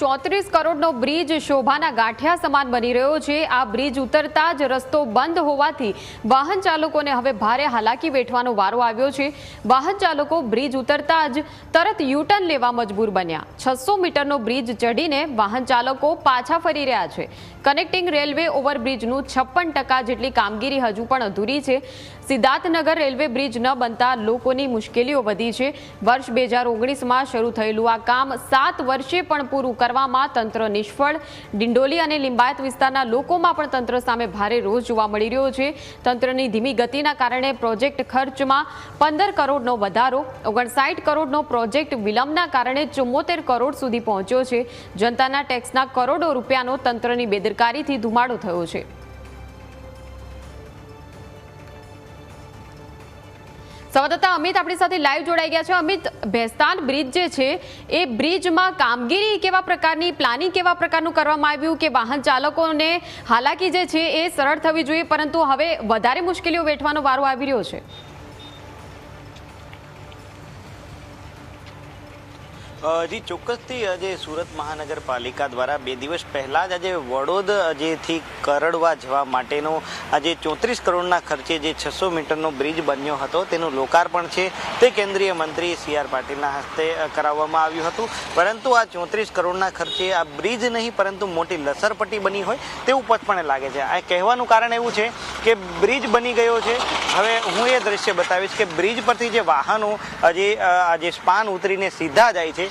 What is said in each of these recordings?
ચોત્રીસ કરોડનો બ્રિજ શોભાના ગાંઠિયા સમાન બની રહ્યો છે. આ બ્રિજ ઉતરતા જ રસ્તો બંધ હોવાથી વાહન ચાલકોને હવે ભારે હાલાકી વેઠવાનો વારો આવ્યો છે. વાહન ચાલકો બ્રિજ ઉતરતા જ તરત યુટર્ન લેવા મજબૂર બન્યા. છસો મીટરનો બ્રિજ ચઢીને વાહન ચાલકો પાછા ફરી રહ્યા છે. કનેક્ટિંગ રેલવે ઓવરબ્રિજનું છપ્પન ટકા જેટલી કામગીરી હજુ પણ અધૂરી છે. સિદ્ધાર્થનગર રેલવે બ્રિજ ન બનતા લોકોની મુશ્કેલીઓ વધી છે. વર્ષ બે હજાર ઓગણીસમાં શરૂ થયેલું આ કામ સાત વર્ષે પણ પૂરું કરવામાં તંત્ર નિષ્ફળ. ડિંડોલી અને લિંબાયત વિસ્તારના લોકોમાં પણ તંત્ર સામે ભારે રોષ જોવા મળી રહ્યો છે. તંત્રની ધીમી ગતિના કારણે પ્રોજેક્ટ ખર્ચમાં પંદર કરોડનો વધારો, ઓગણસાઠ કરોડનો પ્રોજેક્ટ વિલંબના કારણે ચુમ્મોતેર કરોડ સુધી પહોંચ્યો છે. જનતાના ટેક્સના કરોડો રૂપિયાનો તંત્રની બેદરકારીથી ધુમાડો થયો છે. સંવાદદાતા અમિત આપણી સાથે લાઈવ જોડાઈ ગયા છે. અમિત, ભેસ્તાન બ્રિજ જે છે, એ બ્રિજમાં કામગીરી કેવા પ્રકારની પ્લાનિંગ કેવા પ્રકારનું કરવામાં આવ્યું કે વાહન ચાલકોને હાલાકી જે છે એ સરળ થવી જોઈએ, પરંતુ હવે વધારે મુશ્કેલીઓ વેઠવાનો વારો આવી રહ્યો છે? જી ચોક્કસથી આજે સુરત મહાનગરપાલિકા દ્વારા બે દિવસ પહેલાં જ આજે વડોદ જેથી કરડવા જવા માટેનો આજે ચોત્રીસ કરોડના ખર્ચે જે છસો મીટરનો બ્રિજ બન્યો હતો તેનું લોકાર્પણ છે. તે કેન્દ્રીય મંત્રી સી આર પાટીલના હસ્તે કરાવવામાં આવ્યું હતું. પરંતુ આ ચોત્રીસ કરોડના ખર્ચે આ બ્રિજ નહીં પરંતુ મોટી લસરપટ્ટી બની હોય તેવું પચપણે લાગે છે. આ કહેવાનું કારણ એવું છે કે બ્રિજ બની ગયો છે. હવે હું એ દ્રશ્ય બતાવીશ કે બ્રિજ પરથી જે વાહનો આજે અ, સ્પાન ઉતરીને સીધા જાય છે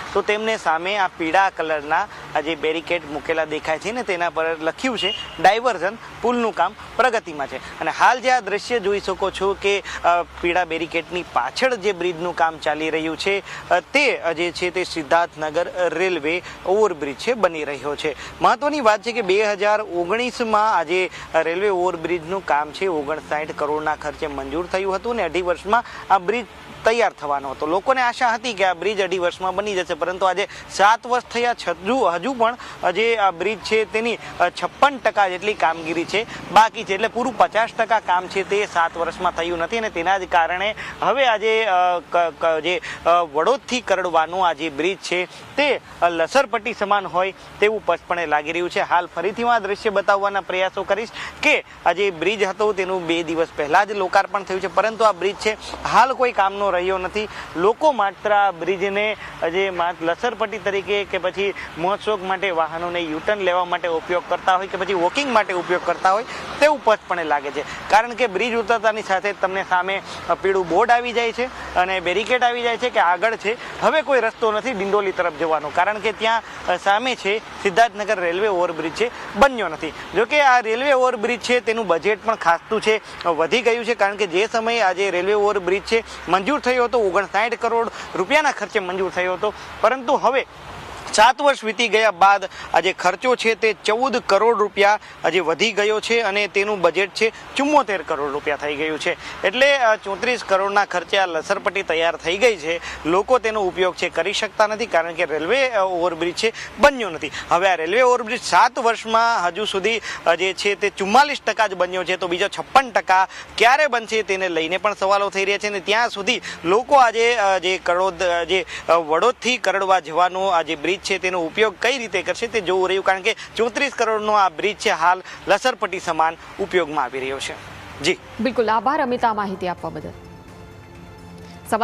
તો તેમને સામે આ પીળા કલરના આ જે બેરિકેડ મૂકેલા દેખાય છે ને તેના પર લખ્યું છે, ડાયવર્ઝન પુલનું કામ પ્રગતિમાં છે. અને હાલ જે આ દ્રશ્ય જોઈ શકો છો કે પીળા બેરિકેડની પાછળ જે બ્રિજનું કામ ચાલી રહ્યું છે તે જે છે તે સિદ્ધાર્થનગર રેલવે ઓવરબ્રિજ છે, બની રહ્યો છે. મહત્વની વાત છે કે બે હજાર ઓગણીસમાં આજે રેલવે ઓવરબ્રિજનું કામ છે, ઓગણસાઠ કરોડના ખર્ચે મંજૂર થયું હતું ને અઢી વર્ષમાં આ બ્રિજ તૈયાર થવાનો હતો. લોકોને આશા હતી કે આ બ્રિજ અઢી વર્ષમાં બની જશે પરંતુ આજે સાત વર્ષ થયા છજુ હજુ પણ જે બ્રિજ છે તેની છપ્પન ટકા જેટલી કામગીરી છે. બાકી છે એટલે પૂરું પચાસ ટકા કામ છે તે સાત વર્ષમાં થયું નથી અને તેના જ કારણે હવે આજે જે વડોદથી કરડવાનું આ જે બ્રિજ છે તે લસરપટ્ટી સમાન હોય તેવું સ્પષ્ટપણે લાગી રહ્યું છે. હાલ ફરીથી હું આ દ્રશ્ય બતાવવાના પ્રયાસો કરીશ કે આ જે બ્રિજ હતો તેનું બે દિવસ પહેલાં જ લોકાર્પણ થયું છે. પરંતુ આ બ્રિજ છે, હાલ કોઈ કામનો રહ્યો નથી. લોકો માત્ર આ બ્રિજને જે મા- લસરપટ્ટી તરીકે કે પછી મહોત્સવ માટે વાહનોને યુટર્ન લેવા માટે ઉપયોગ કરતા હોય કે પછી વોકિંગ માટે ઉપયોગ કરતા હોય તેવું સ્પષ્ટપણે લાગે છે. કારણ કે બ્રિજ ઉતરતાની સાથે તમને સામે પીળું બોર્ડ આવી જાય છે અને બેરિકેડ આવી જાય છે કે આગળ છે. હવે કોઈ રસ્તો નથી ડિંડોલી તરફ જવાનો. કારણ કે ત્યાં સામે છે સિદ્ધાર્થનગર રેલવે ઓવરબ્રિજ છે. બન્યો નથી. જોકે આ રેલવે ઓવરબ્રિજ છે તેનું બજેટ પણ ખાસતું છે વધી ગયું છે. કારણ કે જે સમયે આજે રેલવે ઓવરબ્રિજ છે મંજૂર થયો હતો, ઓગણસાઠ કરોડ રૂપિયાના ખર્ચે મંજૂર થયો હતો. પરંતુ હવે સાત વર્ષ વીતી ગયા બાદ આજે ખર્ચો છે તે ચૌદ કરોડ રૂપિયા આજે વધી ગયો છે અને તેનું બજેટ છે ચુમ્મોતેર કરોડ રૂપિયા થઈ ગયું છે. એટલે ચોત્રીસ કરોડના ખર્ચે આ લસરપટ્ટી તૈયાર થઈ ગઈ છે. લોકો તેનો ઉપયોગ છે કરી શકતા નથી કારણ કે રેલવે ઓવરબ્રિજ છે બન્યો નથી. હવે આ રેલવે ઓવરબ્રિજ સાત વર્ષમાં હજુ સુધી જે છે તે ચુમ્માલીસ ટકા જ બન્યો છે તો બીજો છપ્પન ટકા ક્યારે બનશે તેને લઈને પણ સવાલો થઈ રહ્યા છે અને ત્યાં સુધી લોકો આજે જે કરોડ જે વડોદથી કરડવા જવાનો આ જે બ્રિજ છે તેનો ઉપયોગ કઈ રીતે કરશે તે જોવું રહ્યું કારણ કે ચોત્રીસ કરોડનો આ બ્રિજ છે હાલ લસરપટ્ટી સમાન ઉપયોગમાં આવી રહ્યો છે. જી. બિલકુલ. આભાર, અમિતા, માહિતી આપવા બદલ.